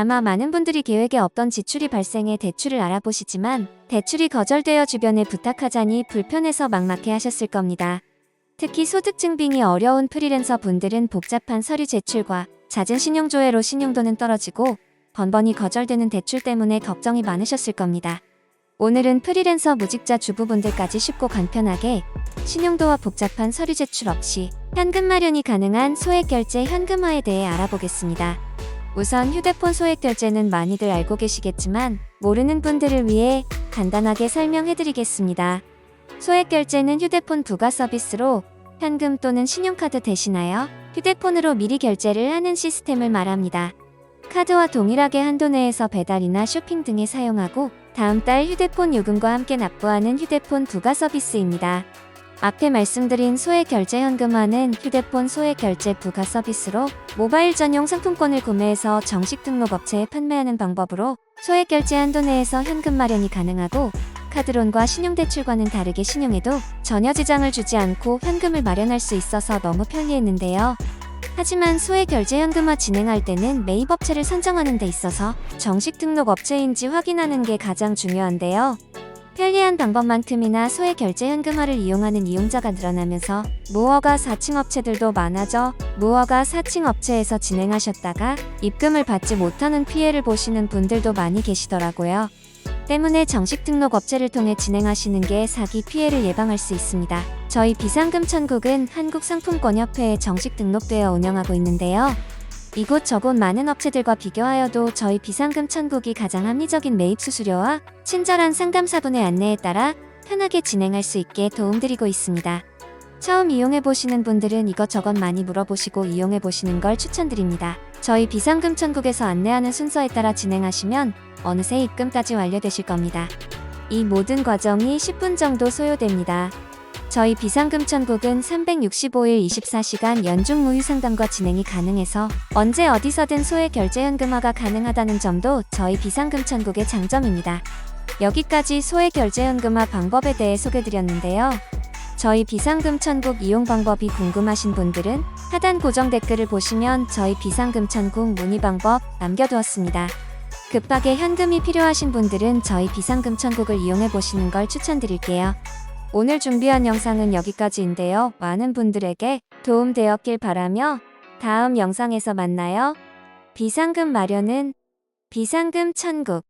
아마 많은 분들이 계획에 없던 지출이 발생해 대출을 알아보시지만 대출이 거절되어 주변에 부탁하자니 불편해서 막막해 하셨을 겁니다. 특히 소득 증빙이 어려운 프리랜서 분들은 복잡한 서류 제출과 잦은 신용조회로 신용도는 떨어지고 번번이 거절되는 대출 때문에 걱정이 많으셨을 겁니다. 오늘은 프리랜서 무직자 주부분들까지 쉽고 간편하게 신용도와 복잡한 서류 제출 없이 현금 마련이 가능한 소액 결제 현금화에 대해 알아보겠습니다. 우선 휴대폰 소액 결제는 많이들 알고 계시겠지만 모르는 분들을 위해 간단하게 설명해 드리겠습니다. 소액 결제는 휴대폰 부가 서비스로 현금 또는 신용카드 대신하여 휴대폰으로 미리 결제를 하는 시스템을 말합니다. 카드와 동일하게 한도 내에서 배달이나 쇼핑 등에 사용하고 다음 달 휴대폰 요금과 함께 납부하는 휴대폰 부가 서비스입니다. 앞에 말씀드린 소액 결제 현금화는 휴대폰 소액 결제 부가 서비스로 모바일 전용 상품권을 구매해서 정식 등록 업체에 판매하는 방법으로 소액 결제 한도 내에서 현금 마련이 가능하고 카드론과 신용대출과는 다르게 신용에도 전혀 지장을 주지 않고 현금을 마련할 수 있어서 너무 편리했는데요. 하지만 소액 결제 현금화 진행할 때는 매입 업체를 선정하는 데 있어서 정식 등록 업체인지 확인하는 게 가장 중요한데요. 편리한 방법만큼이나 소액 결제 현금화를 이용하는 이용자가 늘어나면서 무허가 4층 업체들도 많아져 무허가 4층 업체에서 진행하셨다가 입금을 받지 못하는 피해를 보시는 분들도 많이 계시더라고요. 때문에 정식 등록 업체를 통해 진행하시는 게 사기 피해를 예방할 수 있습니다. 저희 비상금 천국은 한국상품권협회에 정식 등록되어 운영하고 있는데요. 이곳저곳 많은 업체들과 비교하여도 저희 비상금 천국이 가장 합리적인 매입 수수료와 친절한 상담사분의 안내에 따라 편하게 진행할 수 있게 도움드리고 있습니다. 처음 이용해보시는 분들은 이것저것 많이 물어보시고 이용해보시는 걸 추천드립니다. 저희 비상금 천국에서 안내하는 순서에 따라 진행하시면 어느새 입금까지 완료되실 겁니다. 이 모든 과정이 10분 정도 소요됩니다. 저희 비상금 천국은 365일 24시간 연중 무휴 상담과 진행이 가능해서 언제 어디서든 소액 결제 현금화가 가능하다는 점도 저희 비상금 천국의 장점입니다. 여기까지 소액 결제 현금화 방법에 대해 소개드렸는데요. 저희 비상금 천국 이용 방법이 궁금하신 분들은 하단 고정 댓글을 보시면 저희 비상금 천국 문의 방법 남겨두었습니다. 급하게 현금이 필요하신 분들은 저희 비상금 천국을 이용해 보시는 걸 추천드릴게요. 오늘 준비한 영상은 여기까지인데요. 많은 분들에게 도움되었길 바라며 다음 영상에서 만나요. 비상금 마련은 비상금 천국